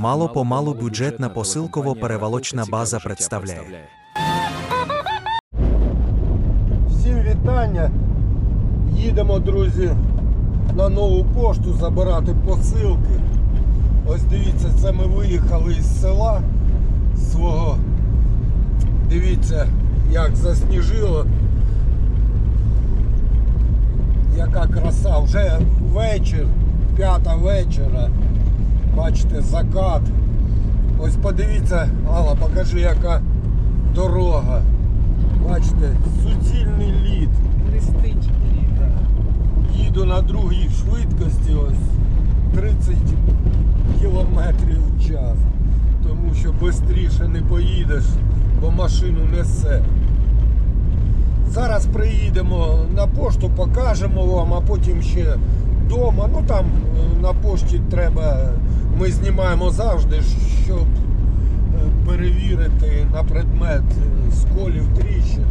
Мало-помалу бюджетна посилково-перевалочна база представляє. Всім вітання. Їдемо, друзі, на нову пошту забирати посилки. Ось дивіться, це ми виїхали із села свого. Дивіться, як засніжило. Яка краса. Вже вечір, п'ята вечора. Бачите, закат. Ось подивіться, Алла, покажи, яка дорога. Бачите, суцільний лід. Блистить. Їду на другій швидкості, ось 30 кілометрів в час. Тому що швидше не поїдеш, бо машину несе. Зараз приїдемо на пошту, покажемо вам, а потім ще вдома. Ну там е, на пошті треба, ми знімаємо завжди, щоб е, перевірити на предмет е, сколів тріщин.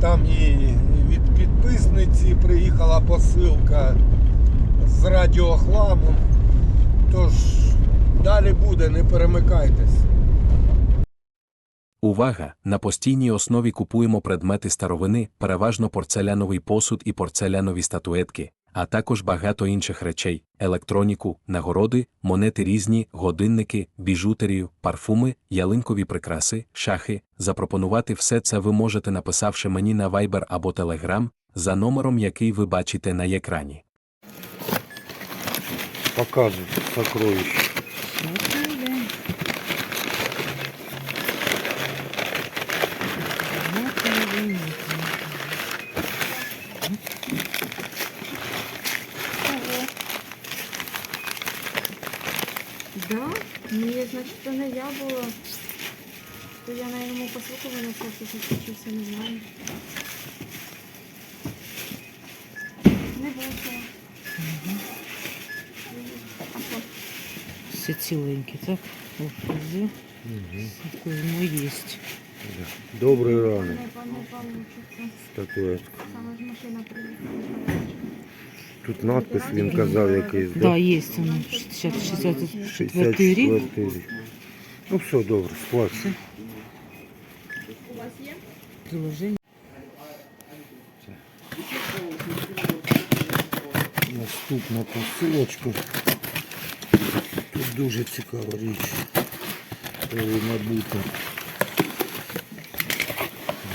Там і від підписниці приїхала посилка з радіохламом. Тож далі буде, не перемикайтесь. Увага! На постійній основі купуємо предмети старовини, переважно порцеляновий посуд і порцелянові статуетки, а також багато інших речей: електроніку, нагороди, монети різні, годинники, біжутерію, парфуми, ялинкові прикраси, шахи. Запропонувати все це ви можете написавши мені на Viber або Telegram за номером, який ви бачите на екрані. Показуй сокровище. Да? Ні, значить, це не я була. То я на йому посилку винесла, що случився, не знаю. Не було. А що? Все ціленькі, так? Офізи. Кузьмо є. Добрий ранок. Статуетка. Саме ж машина приїхала. Тут надпис він казав якийсь. Так, да, є. Воно 64 рік. 64 рік. Ну все, добре, сплачу. У вас є? Приложення. Наступна посилочка. Тут дуже цікава річ. Повинна бути.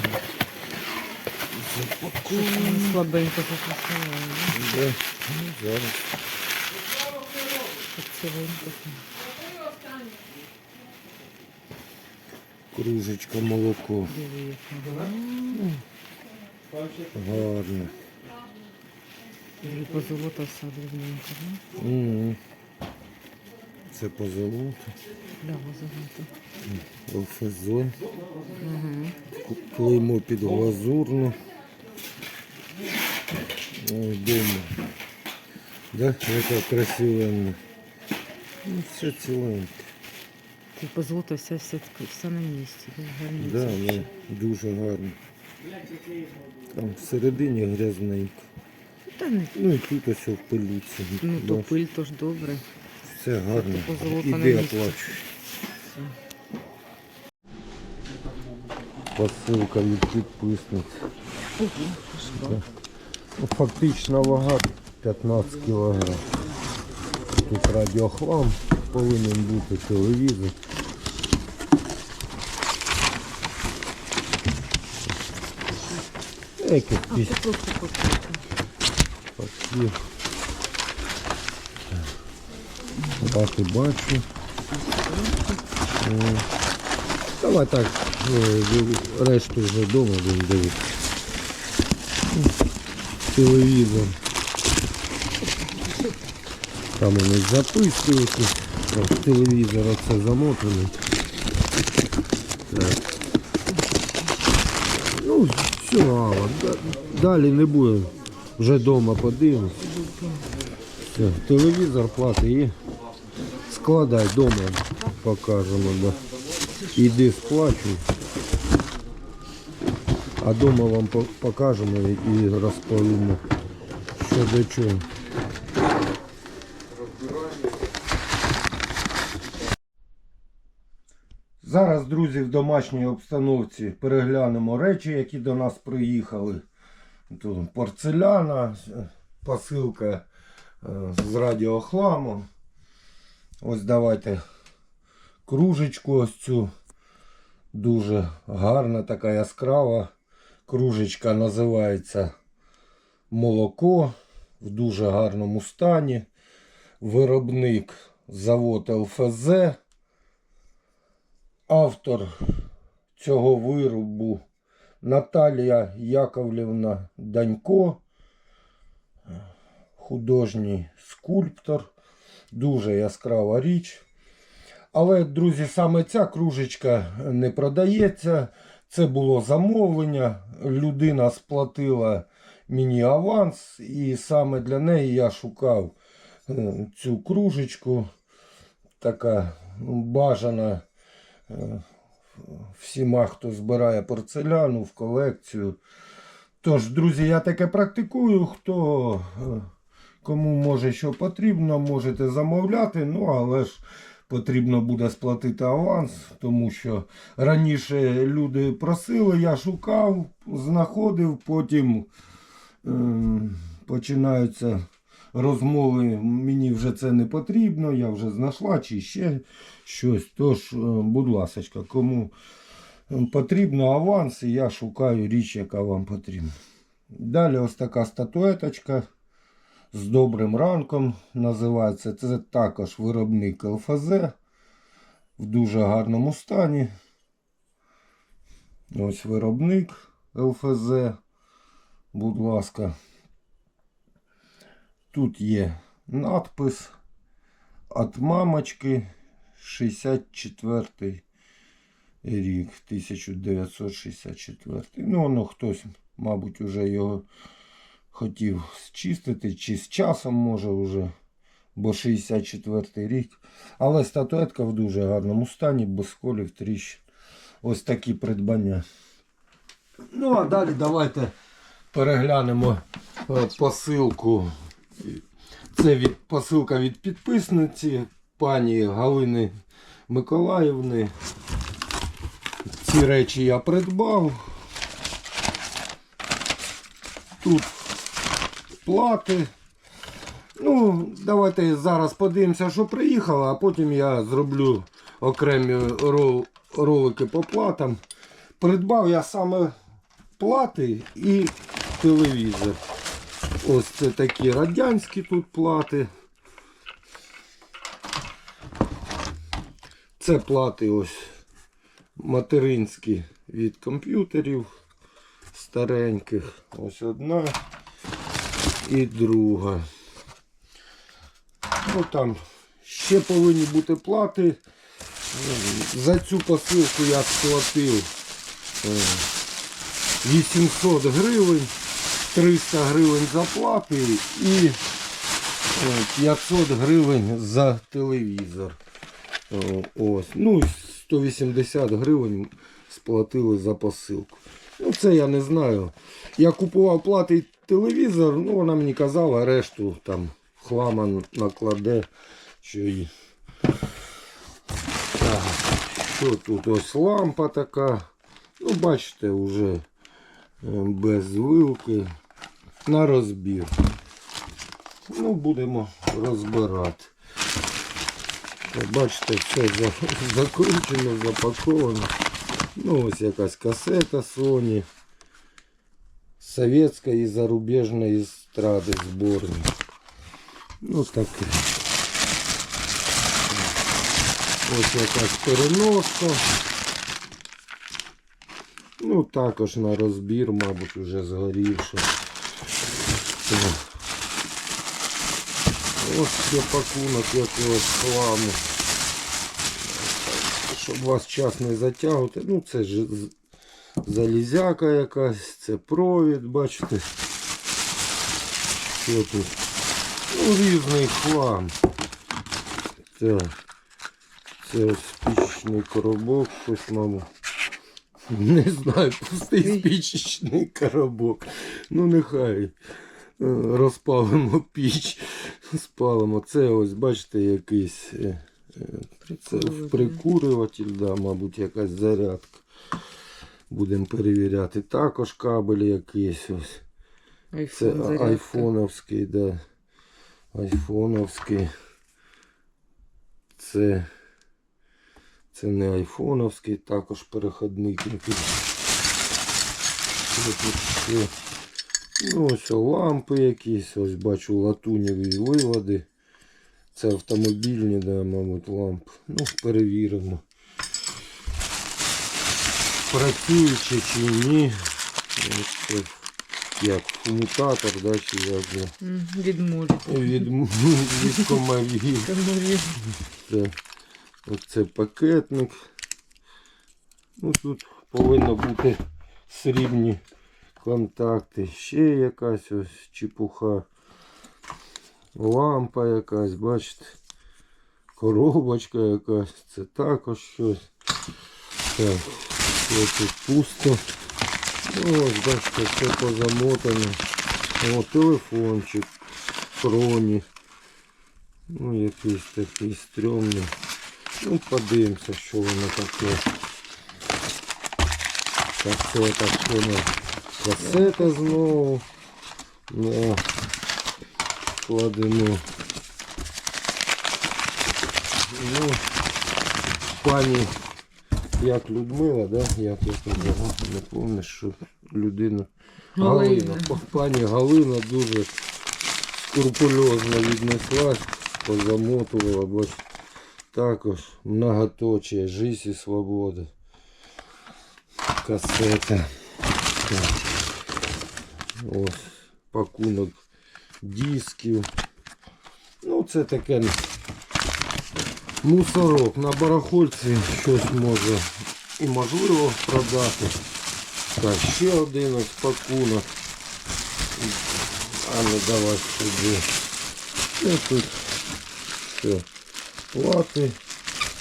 Запакована. Слабенько записала. Да. Зараз. Кружечка молоко. Гарно. Вже позолота все дрібненько, да? Це позолота. Ляво загнуто. Алфазон. Угу. Клеймо під глазурну. Ой, дома. Да? Яка красивенна. Ну, все ціленьке. Тут позолота вся, вся, вся на місці. Да? Гарно. Да, да, дуже гарно. Там всередині грязненько. Та не, Ну і тут ось в пилюці. ну Да, то пиль, то ж добре. Все гарно. позолота на Іди місці. оплачу. Посилка від підписниць. Ого, Фактична вага 15 кг. Тут радіохлам, повинен бути телевізор. Покупка. папір. Бати бачу. Давай так, ну, решту вже вдома будемо дивитися. Телевізор. Там вони записувати. Ось Телевізор оце замотаний. Так. Ну, все, Алла, да- далі не буде. Вже вдома подивимось. Все, телевізор, плати. Складай вдома, покажемо, да. Іди сплачуй. А вдома вам покажемо і розповімо, що до чого. Зараз, друзі, в домашній обстановці переглянемо речі, які до нас приїхали. Тут порцеляна, посилка е, з радіохламу. Ось давайте кружечку ось цю. Дуже гарна, така яскрава. Кружечка називається молоко в дуже гарному стані. Виробник завод ЛФЗ. Автор цього виробу Наталія Яковлівна Данько, художній скульптор. Дуже яскрава річ. Але, друзі, саме ця кружечка не продається. Це було замовлення. Людина сплатила мені аванс, і саме для неї я шукав е, цю кружечку. Така ну, бажана е, всіма, хто збирає порцеляну в колекцію. Тож, друзі, я таке практикую. Хто е, кому може що потрібно, можете замовляти. Ну, але ж потрібно буде сплатити аванс, тому що раніше люди просили, я шукав, знаходив, потім е, починаються розмови. Мені вже це не потрібно, я вже знайшла чи ще щось. Тож, е, будь ласка, кому потрібно аванс, і я шукаю річ, яка вам потрібна. Далі ось така статуеточка з добрим ранком називається. Це також виробник ЛФЗ в дуже гарному стані. Ось виробник ЛФЗ. Будь ласка. Тут є надпис від мамочки 64 рік, 1964. Ну, воно хтось, мабуть, уже його хотів зчистити, чи з часом може вже, бо 64 рік. Але статуетка в дуже гарному стані, без колів тріщин. Ось такі придбання. Ну, а далі давайте переглянемо е, посилку. Це від, посилка від підписниці пані Галини Миколаївни. Ці речі я придбав. Тут плати. Ну, давайте зараз подивимося, що приїхало, а потім я зроблю окремі ролики по платам. Придбав я саме плати і телевізор. Ось це такі радянські тут плати. Це плати ось материнські від комп'ютерів стареньких. Ось одна і друга. Ну там ще повинні бути плати. За цю посилку я сплатив е, 800 гривень, 300 гривень за плати і е, 500 гривень за телевізор. Ось. Ну, і 180 гривень сплатили за посилку. Ну, це я не знаю. Я купував плати телевізор, ну вона мені казала, решту там хлама накладе. Що і... Так, що тут ось лампа така. Ну, бачите, вже е, без вилки на розбір. Ну, будемо розбирати. Бачите, все закручено, запаковано. Ну, ось якась касета Sony. Советської і зарубіжної естради зборні. Ну таке. Ось якась переноска. Ну, також на розбір, мабуть, вже згорівши. Так. Ось ще пакунок якогось хламу. Щоб вас час не затягувати. Ну, це ж залізяка якась, це провід, бачите. Що тут? Ну, різний хлам. Так. Це ось спічний коробок, щось, мабуть. Не знаю, пустий спічний коробок. Ну нехай. Е, Розпалимо піч, спалимо. Це ось, бачите, якийсь в прикурюватель, да, мабуть, якась зарядка. Будемо перевіряти. Також кабель якийсь ось. Це Айфон, зарядка. айфоновський, да. Айфоновський. Це. Це не айфоновський, також переходник якийсь. Ну, ось лампи якісь, ось бачу латунєві виводи. Це автомобільні, да, мабуть, лампи. Ну, перевіримо. Працюючи чи ні. Це як фумутатор, да, чи як його. Від від, від. Комарів. Це, оце пакетник. Ну, тут повинно бути срібні контакти. Ще якась ось чепуха. Лампа якась, бачите. Коробочка якась. Це також щось. Так, ось тут пусто. Ну, ось, бачите, все позамотано. О, телефончик. Кроні. Ну, якийсь такий стрьомний. Ну, подивимося, що воно таке. Касета, що воно. Касета знову. Кладемо. Ну, пані, як Людмила, да? Як я казав, не пам'ятаю, що людина. Галина. Пані Галина дуже скрупульозно віднеслась, позамотувала, бач, також многоточие, жизнь і свобода. Касета. Так. Ось пакунок дисків. Ну, це таке мусорок. На барахольці щось може і можливо продати. Так, ще один ось пакунок. А ну давай сюди. Ну тут все. Плати,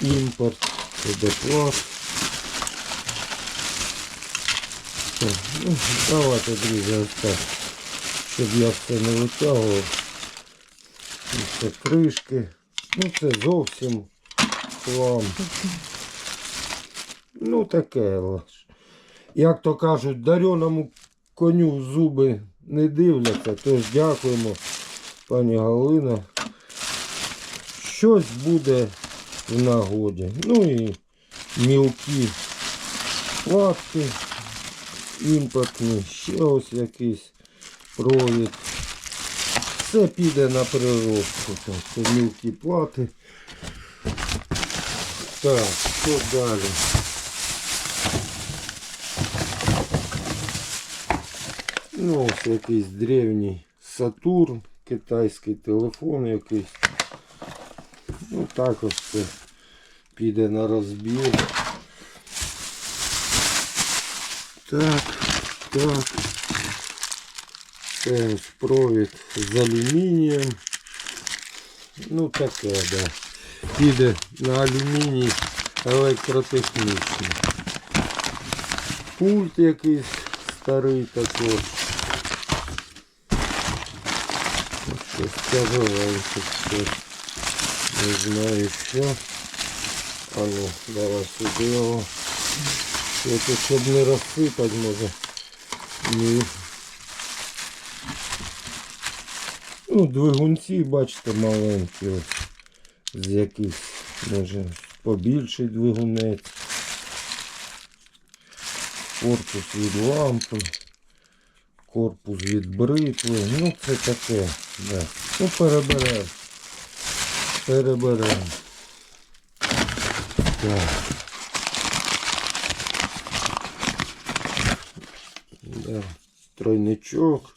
імпорт, доплат. Ну, давайте, друзі, ось. Щоб я все не витягував. Це кришки. Ну це зовсім хлам. Ну таке. Як то кажуть, дареному коню зуби не дивляться, тож дякуємо, пані Галина. Щось буде в нагоді. Ну і мілкі платки імпортні, ще ось якийсь провід. Все піде на переробку. Так, це мілкі плати. Так, що далі? Ну, ось якийсь древній Сатурн, китайський телефон якийсь. Ну також це піде на розбір. Так, так. Ось провід з алюмінієм. Ну таке, да. Піде на алюміній електротехнічний. Пульт якийсь старий також. Щось тяжеленьке, щось. Не знаю що. А ну, давай сюди його. Це щоб не розсипати може. Ні. Ну, двигунці, бачите, маленькі ось. З яких може побільший двигунець. Корпус від лампи. Корпус від бритви. Ну це таке. Да. Ну переберемо. Переберемо. Так. Да. Тройничок.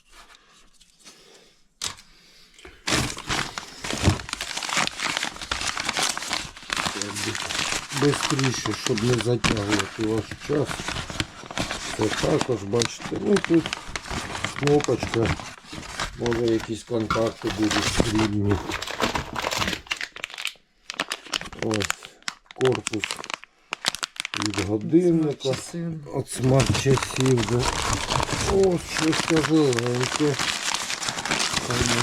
Бистріше, щоб не затягувати ваш час. Це також бачите. Ну тут кнопочка. Може якісь контакти будуть срібні. Ось корпус від годинника. От смарт часів, да. О, щось тяжеленьке. А ну.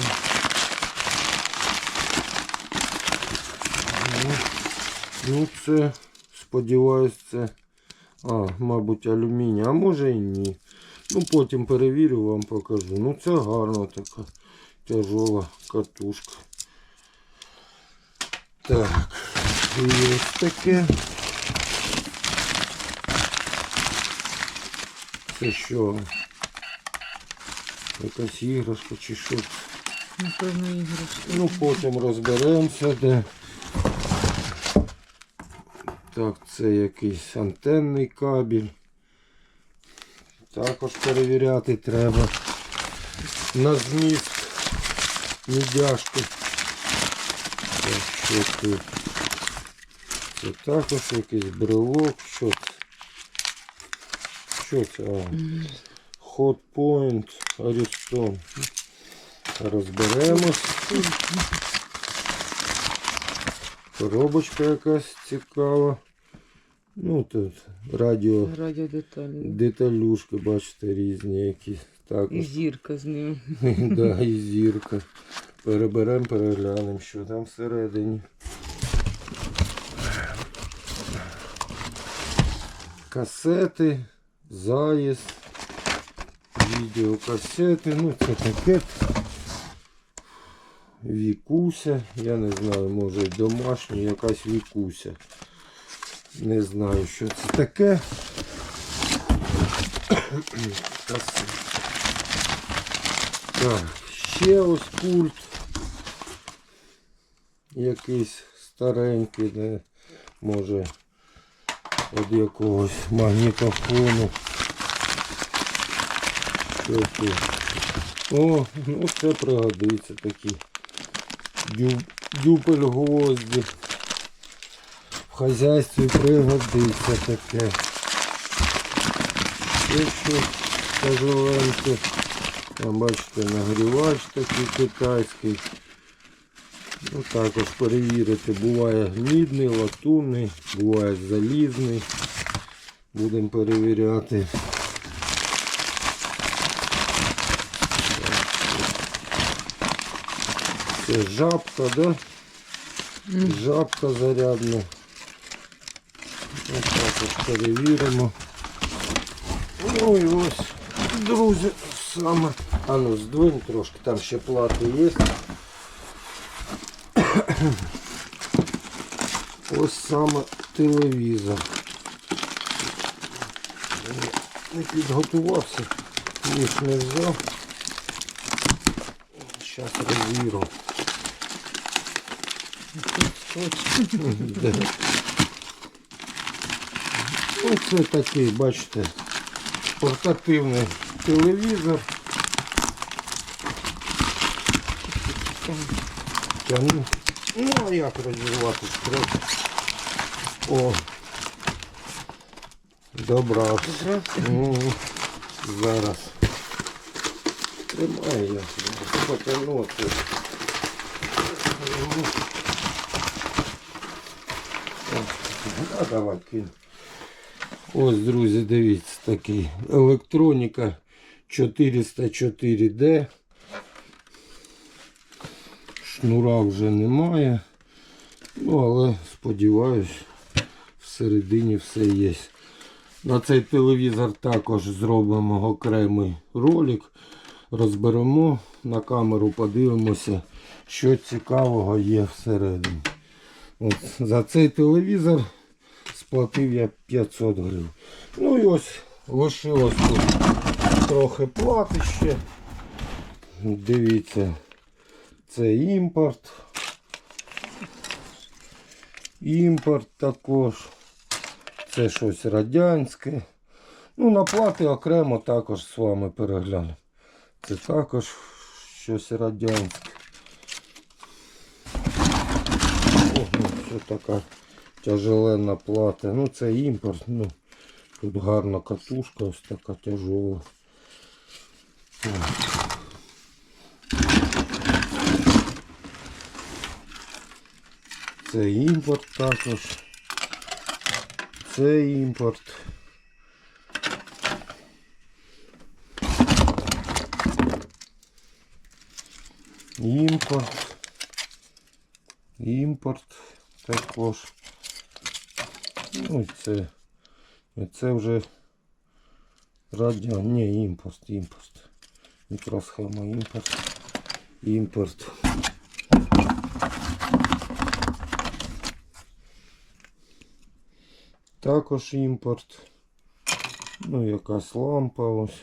Ну, Ну це, сподіваюсь, це. А, мабуть, алюміній, а може і ні. Ну потім перевірю, вам покажу. Ну це гарна така тяжова катушка. Так, і ось таке. Це що? Якась іграшка чи що? Напевно, іграшки. Ну, потім розберемося, де. Так, це якийсь антенний кабель. Також перевіряти треба. На зміст мідяшки. Так, що тут? Це також якийсь брелок. Що це? Що це? А, Hot Point. Розберемось. Коробочка якась цікава. Ну тут радіо Радіодеталі. деталюшки, бачите, різні якісь. І зірка з ним. да, і зірка. Переберемо, переглянемо, що там всередині. Касети, заїзд, відеокасети, ну це таке. Вікуся, я не знаю, може домашня якась вікуся. Не знаю, що це таке. Так, ще ось пульт. Якийсь старенький, де може від якогось магнітофону. О, ну це пригодиться такі. Дю, дюпель гвозді. В хазяйстві пригодиться таке. Ще тяжеленьке. Там бачите, нагрівач такий китайський. Ну, також перевірити, буває мідний, латунний, буває залізний. Будемо перевіряти. Це жабка, да? Жабка зарядна. Ось так от перевіримо. Ну і ось, друзі, саме. А ну здвинь трошки, там ще плати є. Ось саме телевізор. Не підготувався, ніж не взяв. Зараз розвіру. Де? Ну, це такий, бачите, портативний телевізор. Тягну. Ну, а як розірвати треба? О. Добрався. Ну, зараз. Тримай я. Потягну це. А давай кину. Ось, друзі, дивіться, такий електроніка 404D. Шнура вже немає. Ну, але сподіваюсь, всередині все є. На цей телевізор також зробимо окремий ролик. Розберемо на камеру, подивимося, що цікавого є всередині. От, за цей телевізор сплатив я 500 гривень. Ну і ось лишилось тут трохи плати ще. Дивіться, це імпорт. Імпорт також. Це щось радянське. Ну, на плати окремо також з вами перегляну. Це також щось радянське. О, ну, що така тяжеленна плата. Ну це імпорт. Ну, тут гарна катушка, ось така тяжола. Це імпорт також. Це імпорт. Імпорт. Імпорт також. Ну, і це, і це вже радіо. Ні, імпорт, імпорт. Мікросхема імпорт. Імпорт. Також імпорт. Ну, якась лампа ось.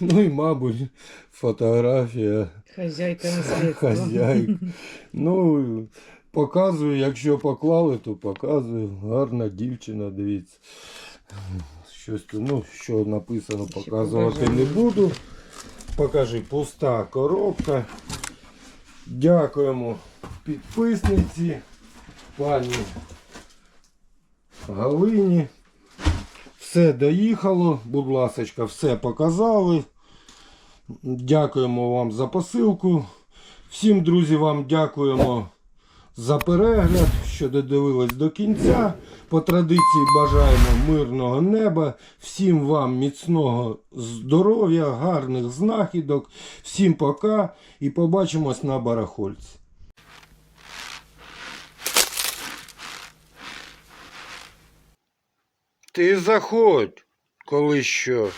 Ну і, мабуть, фотографія Хазяйка наслідства. хазяйк. Ну, показую, якщо поклали, то показую. Гарна дівчина, дивіться. Щось ну, що написано, показувати не буду. Покажи, пуста коробка. Дякуємо підписниці, пані Галині. Все доїхало, будь ласка, все показали. Дякуємо вам за посилку. Всім, друзі, вам дякуємо за перегляд, що додивились до кінця. По традиції бажаємо мирного неба. Всім вам міцного здоров'я, гарних знахідок. Всім пока і побачимось на барахольці. Ти заходь, коли що.